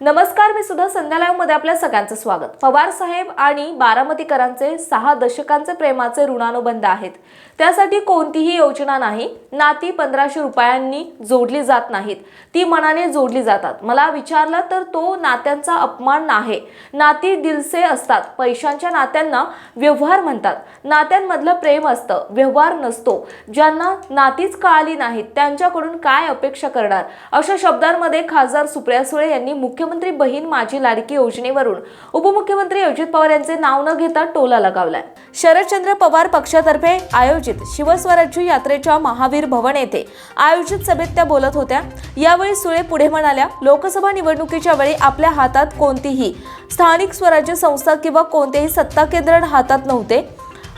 नमस्कार मी सुद्धा संध्या मध्ये आपल्या सगळ्यांचं स्वागत. पवार साहेब आणि बारामतीकरांचे सहा दशकांचे प्रेमाचे ऋणानुबंध आहेत. त्यासाठी कोणतीही योजना नाही. नाती पंधराशे रुपयांनी जोडली जात नाहीत. ती मनाने जोडली जातात. मला विचारलं तर तो नात्यांचा अपमान आहे नाती दिलसे असतात. पैशांच्या नात्यांना व्यवहार म्हणतात. नात्यांमधलं प्रेम असतं. व्यवहार नसतो. ज्यांना नातीच कळाली नाहीत त्यांच्याकडून काय अपेक्षा करणार? अशा शब्दांमध्ये खासदार सुप्रिया सुळे यांनी मुख्यमंत्री बहीण माझी लाडकी योजनेवरून उपमुख्यमंत्री अजित पवार यांचे नाव न घेता टोला लगावलाय. शरदचंद्र पवार पक्षातर्फे आयोजित शिवस्वराज्य यात्रेच्या महावीर भवन येथे आयोजित सभेत त्या बोलत होत्या. यावेळी सुळे पुढे म्हणाल्या लोकसभा निवडणुकीच्या वेळी आपल्या हातात कोणतीही स्थानिक स्वराज्य संस्था किंवा कोणतेही सत्ता केंद्र हातात नव्हते.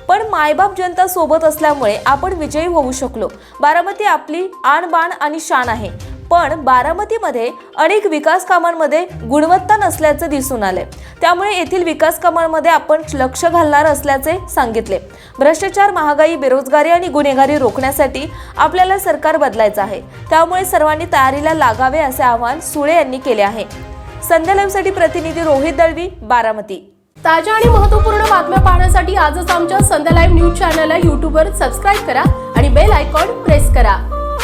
पण मायबाप जनता सोबत असल्यामुळे आपण विजयी होऊ शकलो. बारामती आपली आणबाण आणि शान आहे. पण बारामतीमध्ये अनेक विकास कामांमध्ये गुणवत्ता नसल्याचं दिसून आले. त्यामुळे येथील विकास कामांमध्ये आपण लक्ष घालणार असल्याचे सांगितले. भ्रष्टाचार महागाई बेरोजगारी आणि गुन्हेगारी रोखण्यासाठी आपल्याला सरकार बदलायचं आहे. त्यामुळे सर्वांनी तयारीला लागावे असे आवाहन सुळे यांनी केले आहे. संध्या लाईव्हसाठी प्रतिनिधी रोहित दळवी बारामती. ताज्या आणि महत्त्वपूर्ण बातम्या पाहण्यासाठी आजच आमच्या संध्या लाईव्ह न्यूज चॅनलला यूट्यूबवर सबस्क्राईब करा आणि बेल आयकॉन प्रेस करा.